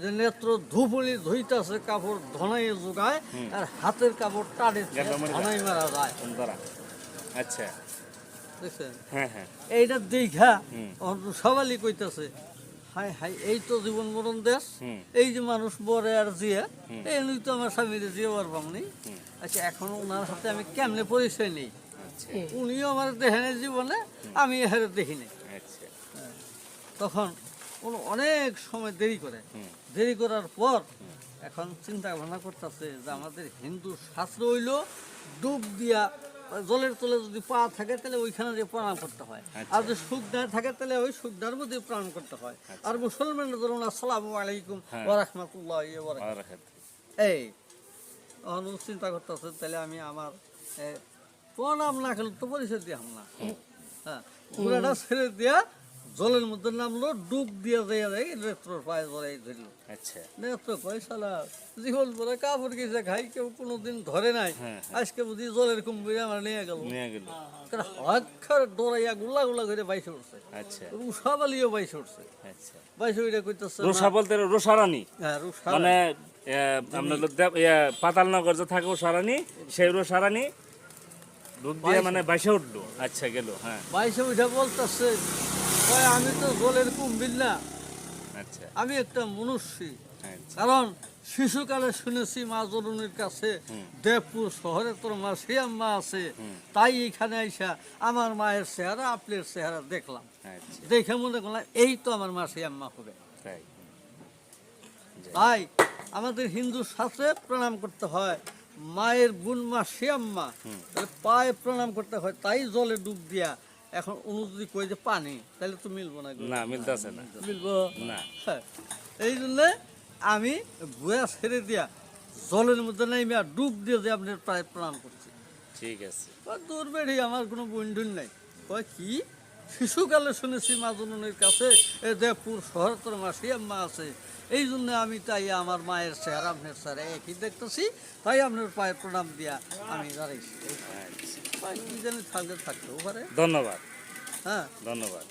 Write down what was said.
যে নেত্র ধুপুলি ধুইতাছে কাপড় ধনাই যোগায় আর হাতের কাপড় টানে। ধনাই মারা যায়। আচ্ছা। দেখছেন? হ্যাঁ হ্যাঁ। এইটা হুম। সবাই কইতাছে হাই হাই এই তো জীবন মরণ দেশ। এই যে মানুষ বরে আর জিয়া এই নই তো আমার স্বামীর জিয়া পারবাম নি আচ্ছা এখন ওনার হাতে আমি কেমনে পরিচয় নেই? আচ্ছা। উনিও আমার দেখেন জীবনে আমি এর দেখিনি। আচ্ছা। তখন উনি অনেক সময় দেরি করে। দেরি করার পর এখন চিন্তা ভাবনা করতেছে যে আমাদের হিন্দু শাস্ত্র হইল ডুব দিয়া জলের তলে যদি পা থাকে তাহলে ওইখানে যে প্রণাম করতে হয়। আর যদি সুখদার থাকে তাহলে ওই সুখদার মধ্যে প্রণাম করতে হয়। আর মুসলমানরা ধরুন আসসালামু আলাইকুম ওয়া রাহমাতুল্লাহ ওয়া বারাকাতুহু। এই তখন চিন্তা করতেছে তাহলে আমি আমার প্রণাম না খেলে তো পরিচয় দিয়ে না। হ্যাঁ পুরাটা ছেড়ে দিয়া জলের মধ্যে নামলো ডুব দিয়ে দেয় নেত্র পায়ে ধরলো। আচ্ছা। নেত্র পয়সালা জীবন পরে কাপড় গেছে খাই কেউ কোনোদিন ধরে নাই। হ্যাঁ, আজকে বুঝি জলের আমার নিয়ে গেল। নিয়ে গেল। গুলা গুলা করে বাইশে উঠছে আচ্ছা। রুষাবালিও বাইশে উঠছে আচ্ছা। বাইশে কইতেছে রোসা বলতে রোসারানি হ্যাঁ রুষা মানে আপনার পাতালনগর যে থাকে সারানি সেই রোসারানি ডুব দিয়ে মানে বাইসে উঠল। আচ্ছা গেল হ্যাঁ। বাইশে উঠে বলতেছে আমি তো জলের কুম্ভীর না। আচ্ছা। আমি একটা মনুষ্যী। আচ্ছা। কারণ শিশুকালে শুনেছি মা জরুনির কাছে দেবপুর শহরে তোর মা শিয়াম্মা আছে। তাই এখানে আইসা আমার মায়ের চেহারা আপনার চেহারা দেখলাম। আচ্ছা। দেখে মনে করলাম এই তো আমার মা শিয়াম্মা হবে। তাই। আমাদের হিন্দু শাস্ত্রে প্রণাম করতে হয় মায়ের গুণ মা শিয়াম্মা তাহলে পায়ে প্রণাম করতে হয় তাই জলে ডুব দিয়া এখন উনু যদি কই যে পানি তাহলে তো মিলবো না না মিলতেছে না। মিলবো? না। হ্যাঁ, এই জন্য আমি ভুয়া ছেড়ে দিয়া জলের মধ্যে নেমে আর ডুব দিয়ে যে আপনার প্রায় প্রণাম করছি। ঠিক আছে। দূর বেড়ি আমার কোনো বন্ধুন নাই। কয় কি? শিশুকালে শুনেছি মা জননের কাছে এ দেবপুর শহর তোর আম্মা আছে। এই জন্য আমি তাই আমার মায়ের চেহারা আপনার চেহারা একই দেখতেছি তাই আপনার পায়ের প্রণাম দিয়া আমি দাঁড়াইছি। আচ্ছা। কয়, কি জানি থাকলে থাকতেও পারে। ধন্যবাদ। হ্যাঁ। ধন্যবাদ।